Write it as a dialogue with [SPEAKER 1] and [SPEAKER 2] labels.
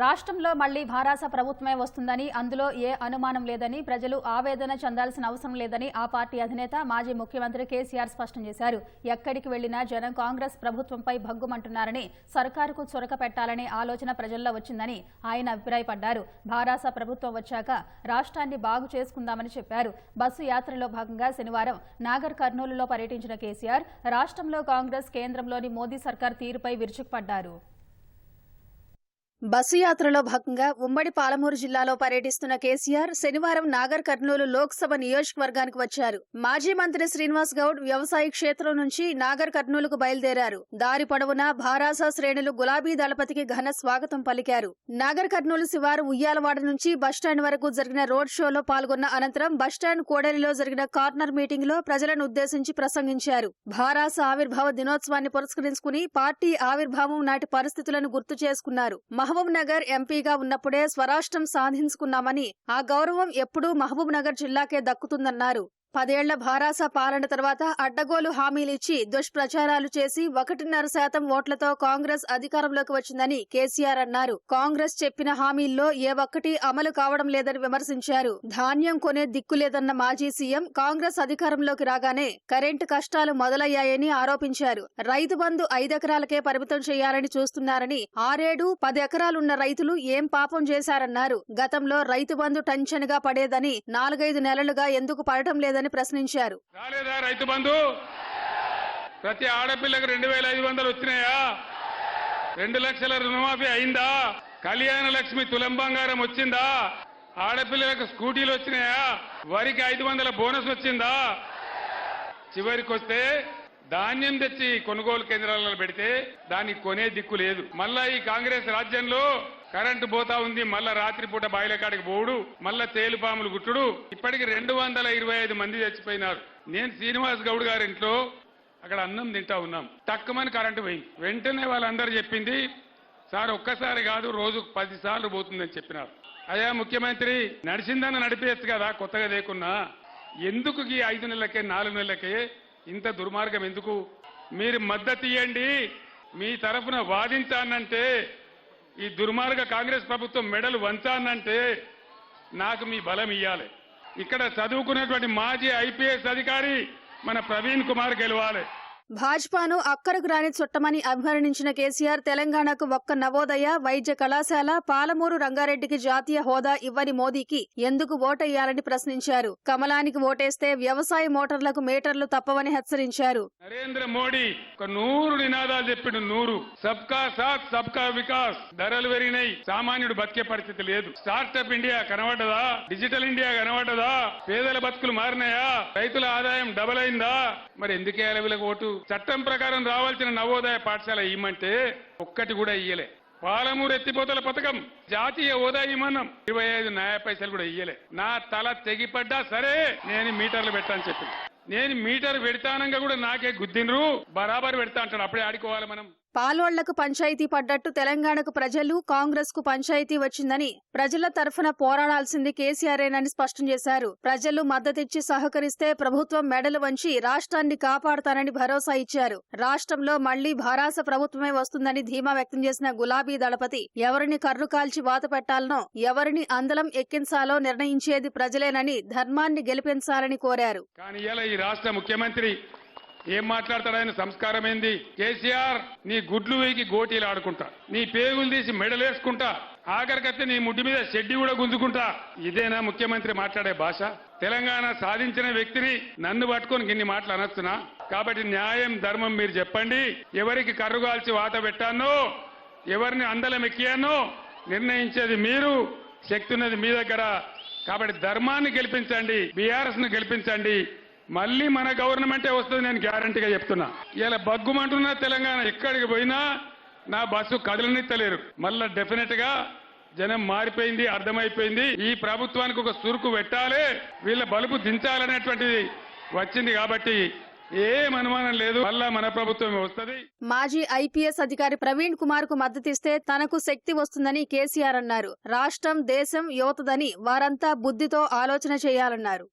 [SPEAKER 1] రాష్ట్రంలో మళ్ళీ భారాస ప్రభుత్వమే వస్తుందని అందులో ఏ అనుమానం లేదని ప్రజలు ఆవేదన చెందాల్సిన అవసరం లేదని ఆ పార్టీ అధినేత మాజీ ముఖ్యమంత్రి కేసీఆర్ స్పష్టం చేశారు. ఎక్కడికి వెళ్ళినా జనం కాంగ్రెస్ ప్రభుత్వంపై భగ్గుమంటున్నారని సర్కారుకు చురక పెట్టాలనే ఆలోచన ప్రజల్లో వచ్చిందని ఆయన అభిప్రాయపడ్డారు. భారాస ప్రభుత్వం వచ్చాక రాష్ట్రాన్ని బాగు చేసుకుందామని చెప్పారు. బస్సు యాత్రలో భాగంగా శనివారం నాగర్ కర్నూలులో పర్యటించిన కేసీఆర్ రాష్ట్రంలో కాంగ్రెస్ కేంద్రంలోని మోదీ సర్కార్ తీరుపై విరుచుకుపడ్డారు. బస్సు యాత్రలో భాగంగా ఉమ్మడి పాలమూరు జిల్లాలో పర్యటిస్తున్న కేసీఆర్ శనివారం నాగర్ కర్నూలు లోక్సభ నియోజకవర్గానికి వచ్చారు. మాజీ మంత్రి శ్రీనివాస్ గౌడ్ వ్యవసాయ క్షేత్రం నుంచి నాగర్ కర్నూలుకు బయలుదేరారు. దారి పొడవునా భారాస శ్రేణులు గులాబీ దళపతికి ఘన స్వాగతం పలికారు. నాగర్ కర్నూలు శివారు ఉయ్యాలవాడ నుంచి బస్టాండ్ వరకు జరిగిన రోడ్ షోలో పాల్గొన్న అనంతరం బస్టాండ్ కోడలిలో జరిగిన కార్నర్ మీటింగ్లో ప్రజలను ఉద్దేశించి ప్రసంగించారు. భారాస ఆవిర్భావ దినోత్సవాన్ని పురస్కరించుకుని పార్టీ ఆవిర్భావం నాటి పరిస్థితులను గుర్తు చేసుకున్నారు. మహబూబ్ నగర్ ఎంపీగా ఉన్నప్పుడే స్వరాష్ట్రం సాధించుకున్నామని ఆ గౌరవం ఎప్పుడూ మహబూబ్ నగర్ జిల్లాకే దక్కుతుందన్నారు. పదేళ్ళ భారాస పాలన తర్వాత అడ్డగోలు హామీలిచ్చి దుష్ప్రచారాలు చేసి ఒకటిన్నర శాతం ఓట్లతో కాంగ్రెస్ అధికారంలోకి వచ్చిందని కేసీఆర్ అన్నారు. కాంగ్రెస్ చెప్పిన హామీల్లో ఏ ఒక్కటి అమలు కావడం లేదని విమర్శించారు. ధాన్యం కొనే దిక్కు లేదన్న మాజీ సీఎం కాంగ్రెస్ అధికారంలోకి రాగానే కరెంటు కష్టాలు మొదలయ్యాయని ఆరోపించారు. రైతు బంధు ఐదెకరాలకే పరిమితం చేయాలని చూస్తున్నారని ఆరేడు పది ఎకరాలున్న రైతులు ఏం పాపం చేశారన్నారు. గతంలో రైతు బంధు టెన్షన్గా పడేదని నాలుగైదు నెలలుగా ఎందుకు పడటం లేదని ప్రశ్నించారు.
[SPEAKER 2] రాలేదా రైతు బంధు? ప్రతి ఆడపిల్లకు రెండు వేల ఐదు వందలు వచ్చినాయా? రెండు లక్షల రుణమాఫీ అయిందా? కళ్యాణ లక్ష్మి తులం బంగారం వచ్చిందా? ఆడపిల్లలకు స్కూటీలు వచ్చినాయా? వరికి ఐదు వందల బోనస్ వచ్చిందా? చివరికి వస్తే ధాన్యం తెచ్చి కొనుగోలు కేంద్రాలలో పెడితే దానికి కొనే దిక్కు లేదు. మళ్ళా ఈ కాంగ్రెస్ రాజ్యంలో కరెంటు పోతా ఉంది మళ్ళా రాత్రిపూట బాయిల కాడికి పోవుడు మళ్ళా తేలిపాములు గుట్టుడు. ఇప్పటికి రెండు వందల ఇరవై ఐదు మంది చచ్చిపోయినారు. నేను శ్రీనివాస్ గౌడ్ గారి ఇంట్లో అక్కడ అన్నం తింటా ఉన్నాం. తక్కువని కరెంటు పోయింది. వెంటనే వాళ్ళందరూ చెప్పింది సార్ ఒక్కసారి కాదు రోజు పది సార్లు పోతుందని చెప్పినారు. అయ్యా ముఖ్యమంత్రి నడిచిందని నడిపేయచ్చు కదా కొత్తగా లేకున్నా. ఎందుకు ఈ ఐదు నెలలకే నాలుగు నెలలకే ఇంత దుర్మార్గం ఎందుకు? మీరు మద్దతు ఇవ్వండి మీ తరఫున వాదించానంటే ఈ దుర్మార్గ కాంగ్రెస్ ప్రభుత్వం మెడలు వంచానంటే నాకు మీ బలం ఇవ్వాలి ఇక్కడ చదువుకున్నటువంటి మాజీ ఐపీఎస్ అధికారి మన ప్రవీణ్ కుమార్ గెలవాలి.
[SPEAKER 1] భాజపాను అక్కరకు రాని చుట్టమని అభివర్ణించిన కేసీఆర్ తెలంగాణకు ఒక్క నవోదయ వైద్య కళాశాల పాలమూరు రంగారెడ్డికి జాతీయ హోదా ఇవ్వని మోదీకి ఎందుకు ఓటెయ్యాలని ప్రశ్నించారు. కమలానికి ఓటేస్తే వ్యవసాయ మోటార్లకు మీటర్లు తప్పవని హెచ్చరించారు.
[SPEAKER 2] నరేంద్ర మోడీ ఒక నూరు నినాదాలు చెప్పిండు నూరు. సబ్కా సాత్ సబ్కా వికాస్. ధరలు పెరిగినాయి. సామాన్యుడు బతికే పరిస్థితి లేదు. స్టార్టప్ ఇండియా కనబడదా డిజిటల్ ఇండియా కనబడదా పేదల బతుకులు మారినాయా? రైతుల ఆదాయం డబల్ అయిందా? మరి ఎందుకే వీళ్ళకి ఓటు? చట్టం ప్రకారం రావాల్సిన నవోదయ పాఠశాల ఇవ్వమంటే ఒక్కటి కూడా ఇయ్యలే. పాలమూరు ఎత్తిపోతల పథకం జాతీయ హోదా ఇమ్మన్నాం ఇరవై ఐదు న్యాయ పైసలు కూడా ఇయ్యలే. నా తల తెగిపడ్డా సరే నేను మీటర్లు పెట్టాను చెప్పి. నేను మీటర్ పెడతానంగా కూడా నాకే గుద్దినరు బరాబర్ పెడతా అంటాడు. అప్పుడే ఆడుకోవాలి మనం.
[SPEAKER 1] పాల్వాళ్ళకు పంచాయతీ పడ్డట్టు తెలంగాణకు ప్రజలు కాంగ్రెస్కు పంచాయతీ వచ్చిందని ప్రజల తరఫున పోరాడాల్సింది కేసీఆరేనని స్పష్టం చేశారు. ప్రజలు మద్దతిచ్చి సహకరిస్తే ప్రభుత్వం మెడలు వంచి రాష్ట్రాన్ని కాపాడతానని భరోసా ఇచ్చారు. రాష్ట్రంలో మళ్ళీ భారాస ప్రభుత్వమే వస్తుందని ధీమా వ్యక్తం చేసిన గులాబీ దళపతి ఎవరిని కర్రు కాల్చి వాత పెట్టాలనో ఎవరిని అందలం ఎక్కించాలో నిర్ణయించేది ప్రజలేనని ధర్మాన్ని గెలిపించాలని కోరారు.
[SPEAKER 2] కానీ ఈ రాష్ట్ర ముఖ్యమంత్రి ఏం మాట్లాడతాడు ఆయన? సంస్కారం ఏంది? కేసీఆర్ నీ గుడ్లు వేకి గోటీలు ఆడుకుంటా. నీ పేగులు తీసి మెడలేసుకుంటా. ఆఖరికైతే నీ ముడ్డు మీద షెడ్డి కూడా గుంజుకుంటా. ఇదేనా ముఖ్యమంత్రి మాట్లాడే భాష? తెలంగాణ సాధించిన వ్యక్తిని నన్ను పట్టుకొని గిన్ని మాటలు అనొచ్చునా? కాబట్టి న్యాయం ధర్మం మీరు చెప్పండి. ఎవరికి కర్రుగాల్చి వాత పెట్టానో ఎవరిని అందలం ఎక్కియానో నిర్ణయించేది మీరు. శక్తి ఉన్నది మీ దగ్గర. కాబట్టి ధర్మాన్ని గెలిపించండి. బీఆర్ఎస్ను గెలిపించండి. మళ్ళీ మన గవర్నమెంటే వస్తుంది నేను గ్యారంటీగా చెప్తున్నా. ఇలా బగ్గుమంటున్నా తెలంగాణ ఎక్కడికి పోయినా నా బస్సు కదలనిత్తలేరు. మళ్ళా డెఫినెట్గా జనం మారిపోయింది అర్థమైపోయింది. ఈ ప్రభుత్వానికి ఒక సురుకు పెట్టాలి వీళ్ళ బలుపు దించాలనేటువంటిది వచ్చింది కాబట్టి ఏం అనుమానం లేదు. మళ్ళా మన ప్రభుత్వం వస్తుంది.
[SPEAKER 1] మాజీ ఐపీఎస్ అధికారి ప్రవీణ్ కుమార్కు మద్దతిస్తే తనకు శక్తి వస్తుందని కేసీఆర్ అన్నారు. రాష్ట్రం దేశం యువతదని వారంతా బుద్ధితో ఆలోచన చేయాలన్నారు.